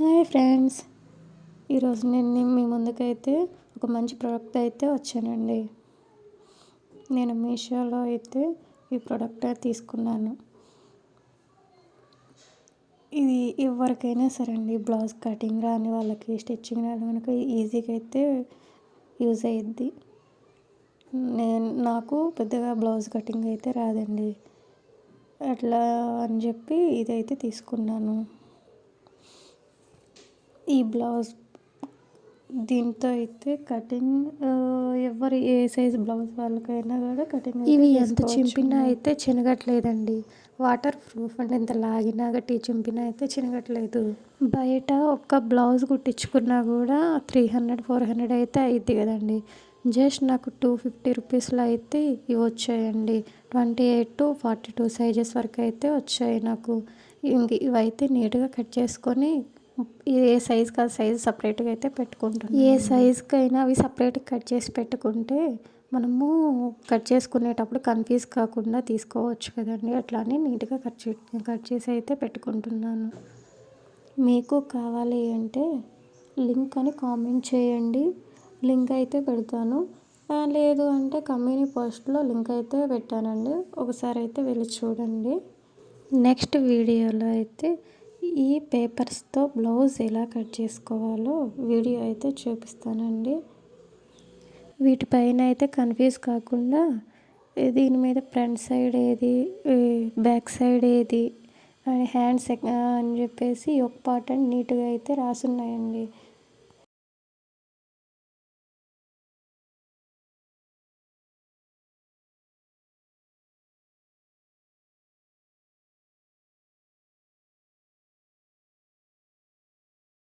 Hi friends. ఈరోజు నేను మీ ముందుకైతే ఒక మంచి ప్రోడక్ట్ అయితే వచ్చానండి. నేను మీషోలో అయితే ఈ ప్రోడక్ట్ తీసుకున్నాను. ఇది ఎవరికైనా సరే అండి బ్లౌజ్ కటింగ్ రాని వాళ్ళకి స్టిచ్చింగ్ రాని వాళ్ళకి ఈజీగా అయితే యూజ్ అయ్యిద్ది నేను నాకు పెద్దగా బ్లౌజ్ కటింగ్ అయితే రాదండి. అట్లా అని చెప్పి ఇదైతే తీసుకున్నాను. ఈ బ్లౌజ్ దీంతో అయితే కటింగ్ ఎవరు ఏ సైజ్ బ్లౌజ్ వాళ్ళకైనా కూడా కటింగ్ ఇవి ఎంత చింపినా అయితే చినగట్లేదండి. వాటర్ ప్రూఫ్ అంటే ఎంత లాగినా గట్టి చింపినా అయితే చినగట్లేదు. బయట ఒక్క బ్లౌజ్ కుట్టించుకున్నా కూడా త్రీ హండ్రెడ్ ఫోర్ హండ్రెడ్ అయితే అయింది కదండి. జస్ట్ నాకు టూ ఫిఫ్టీ రూపీస్లో అయితే ఇవి వచ్చాయండి. Twenty eight to forty two sizes వరకు అయితే వచ్చాయి నాకు. ఇంక ఇవైతే నీట్గా కట్ చేసుకొని ఏ సైజ్ కాదు సైజ్ సపరేట్గా అయితే పెట్టుకుంటాం ఏ సైజ్కి అయినా అవి సపరేట్గా కట్ చేసి పెట్టుకుంటే మనము కట్ చేసుకునేటప్పుడు కన్ఫ్యూజ్ కాకుండా తీసుకోవచ్చు కదండి. అట్లా అని నీట్గా కట్ చే కట్ చేసి అయితే పెట్టుకుంటున్నాను. మీకు కావాలి అంటే లింక్ అని కామెంట్ చేయండి. లింక్ అయితే పెడతాను. లేదు అంటే కమ్యూనిటీ పోస్ట్లో లింక్ అయితే పెట్టానండి. ఒకసారి అయితే వెళ్ళి చూడండి. నెక్స్ట్ వీడియోలో అయితే ఈ పేపర్స్తో బ్లౌజ్ ఎలా కట్ చేసుకోవాలో వీడియో అయితే చూపిస్తానండి. వీటిపైన అయితే కన్ఫ్యూజ్ కాకుండా దీని మీద ఫ్రంట్ సైడ్ ఏది బ్యాక్ సైడ్ ఏది హ్యాండ్స్ అని చెప్పేసి ఒక పార్ట్ అని నీట్గా అయితే రాసున్నాయండి.